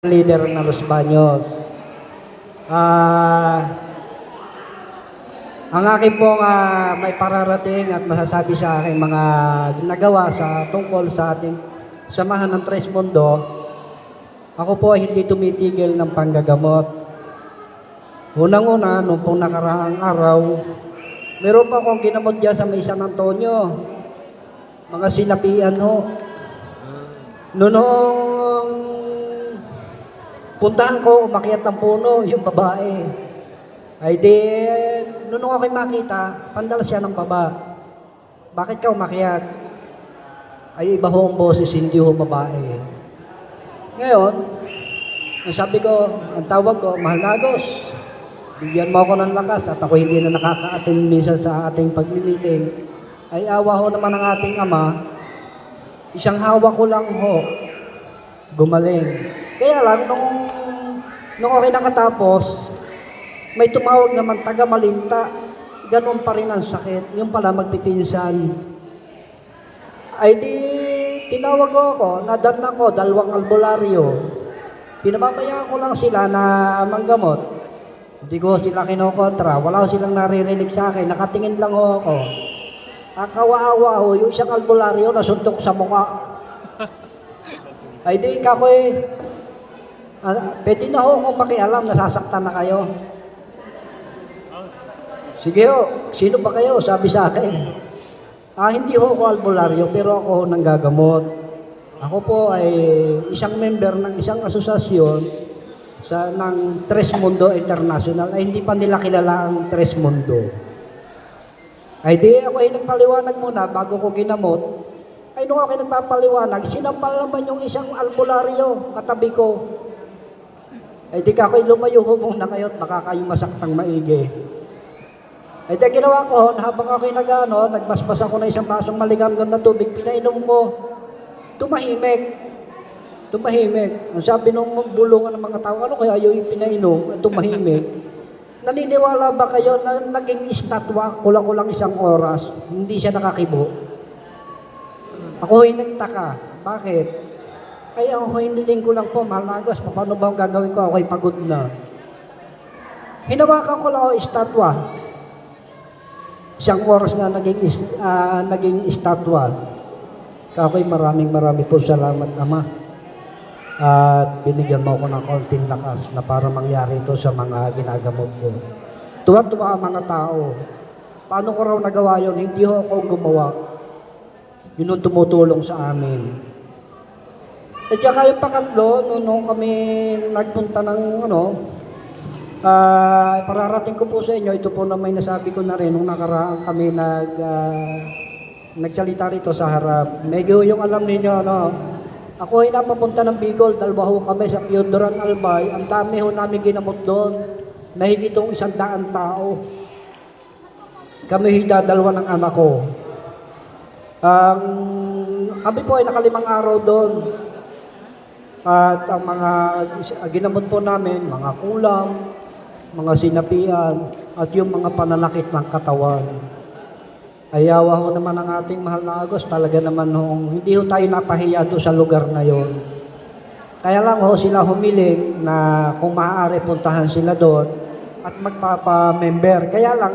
leader ng Los Baños. Ah, ang akin pong ah, may pararating at masasabi sa aking mga ginagawa sa tungkol sa ating samahan ng Tres Mundo, ako po ay hindi tumitigil ng panggagamot. Unang-una, nung pong nakaraang araw, meron pa akong ginamot dyan sa may San Antonio. Mga sinapian ho. Noong puntahan ko, umakyat ng puno, yung babae. Ay di, noong ako'y makita, pandala siya ng baba. Bakit ka umakyat? Ay iba ho ang boses, hindi ho babae. Ngayon, ang sabi ko, ang tawag ko, Mahal na Agos, bigyan mo ako ng lakas at ako hindi na nakaka-attend minsan sa ating pag-meeting. Ay awa ho naman ng ating ama, isang hawak ko lang ho, gumaling. Kaya lang, nung, nung okay nakatapos, may tumawag naman taga Malinta. Ganun pa rin ang sakit. Yung pala magpipinsan. Ay di, tinawag ko ako, nadarna ko, dalawang albularyo. Pinamamayaan ko lang sila na manggamot. Hindi ko sila kinokontra. Wala ko silang naririnig sa akin. Nakatingin lang ho ako. Akawa-awa ho, yung isang albularyo nasuntok sa mukha. Ay di, kakoy, ah, pwede na ho kung makialam, nasasaktan na kayo. Sige ho, sino ba kayo? Sabi sa akin. Ah, hindi ho ako albularyo, pero ako ho nanggagamot. Ako po ay isang member ng isang asosasyon sa ng Tres Mundo International ay hindi pa nila kilala ang Tres Mundo. Ay di ako ay nagpaliwanag muna bago ko ginamot. Ay nung ako ay nagpapaliwanag, sinampal naman yung isang albularyo katabi ko. Ay di ka lumayo ho muna kayo at baka kayo masaktang maigi. Ay di ginawa ko, na habang ako'y nag-ano, nagbasbas ako ng isang basong maligamgam na tubig, pinainom ko. Tumahimik. Tumahimik. Ang sabi nung bulungan ng mga tao, ano kaya yung pinainom? Tumahimik. Naniniwala ba kayo na naging estatwa, kulang-kulang isang oras, hindi siya nakakibo? Ako ay nagtaka. Bakit? Kaya ako hiniling ko lang po, mahal na Agos, paano ba ang gagawin ko? Ako'y pagod na. Hinawakan ko lang ako estatwa. Isang oras na naging, ah, naging estatwa. Ako'y maraming maraming po salamat, Ama. At binigyan mo ako ng konting lakas na para mangyari ito sa mga ginagamot ko. Tuwa-tuwa ang mga tao. Paano ko raw nagawa yun? Hindi ho ako gumawa. Yun ang tumutulong sa amin. At saka yung pangatlo, nung, nung kami nagpunta ng ano, ah pararating ko po sa inyo, ito po na may nasabi ko na rin nung nakaraan kami nag, ah, nagsalita rito sa harap. Medyo yung alam ninyo, ano, ako ay napapunta ng Bicol, dalawa ho kami sa Piodoran Albay. Ang dami ho namin ginamot doon. Mahigit itong isang daan tao. Kami hida dalawa ng anak ko. Ang kami po ay nakalimang araw doon. At ang mga ginamot po namin, mga kulam, mga sinapian, at yung mga pananakit ng katawan. Ayawa ho naman ang ating mahal na Agos, talaga naman noong hindi ho tayo napahiya doon sa lugar na yon. Kaya lang ho sila humiling na kung maaari puntahan sila doon at magpapa-member. Kaya lang,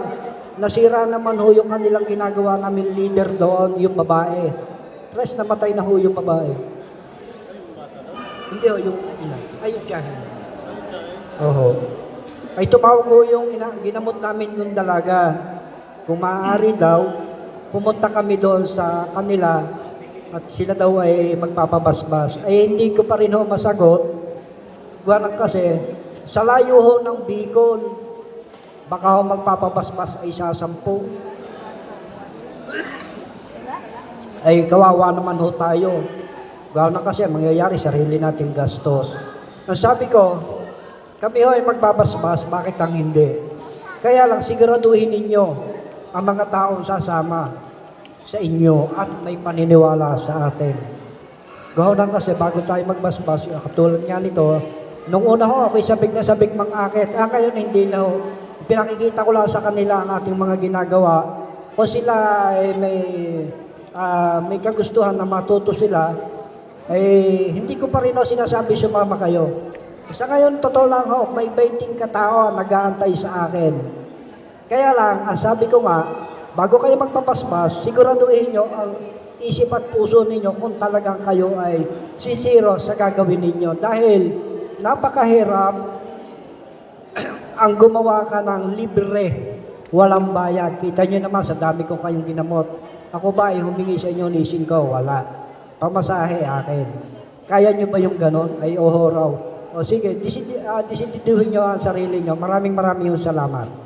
nasira naman ho yung kanilang ginagawa namin leader doon, yung babae. Tres namatay na ho yung babae. Hindi ho, yung ina. Ay, yung tiyahin. Oho. Ay tumawag ko yung ina, ginamot namin yung dalaga. Kung maaari daw, pumunta kami doon sa kanila at sila daw ay magpapabasbas. Ay hindi ko pa rin ho masagot. Gawa kasi, sa layo ho ng Bicol, baka ho magpapabasbas ay sasampu. Ay kawawa naman ho tayo. Gawa na kasi mangyayari sarili nating gastos. Ang sabi ko, kami ho ay magbabasbas, bakit ang hindi? Kaya lang siguraduhin ninyo ang mga taong sasama sa inyo at may paniniwala sa atin. Gawa na kasi bago tayo magbasbas, katulad nga nito, nung una ho, ako'y sabik na sabik mang akit. Ah, ngayon hindi na ho. Pinakikita ko lang sa kanila ang ating mga ginagawa. Kung sila ay may, ah, may kagustuhan na matuto sila, eh, hindi ko pa rin ho sinasabi sumama kayo. Sa ngayon, totoo lang ho, may 20 katao nag-aantay sa akin. Kaya lang, ang sabi ko nga, bago kayo magpapaspas, siguraduhin nyo ang isip at puso ninyo kung talagang kayo ay sisiro sa gagawin ninyo. Dahil napakahirap ang gumawa ka ng libre, walang bayad. Kita nyo naman sa dami ko kayong ginamot. Ako ba ay humingi sa inyo nisin ko? Wala. Pamasahe akin. Kaya nyo ba yung ganon? Ay oho raw. O sige, disidi, uh, disididuhin nyo ang sarili nyo. Maraming maraming salamat.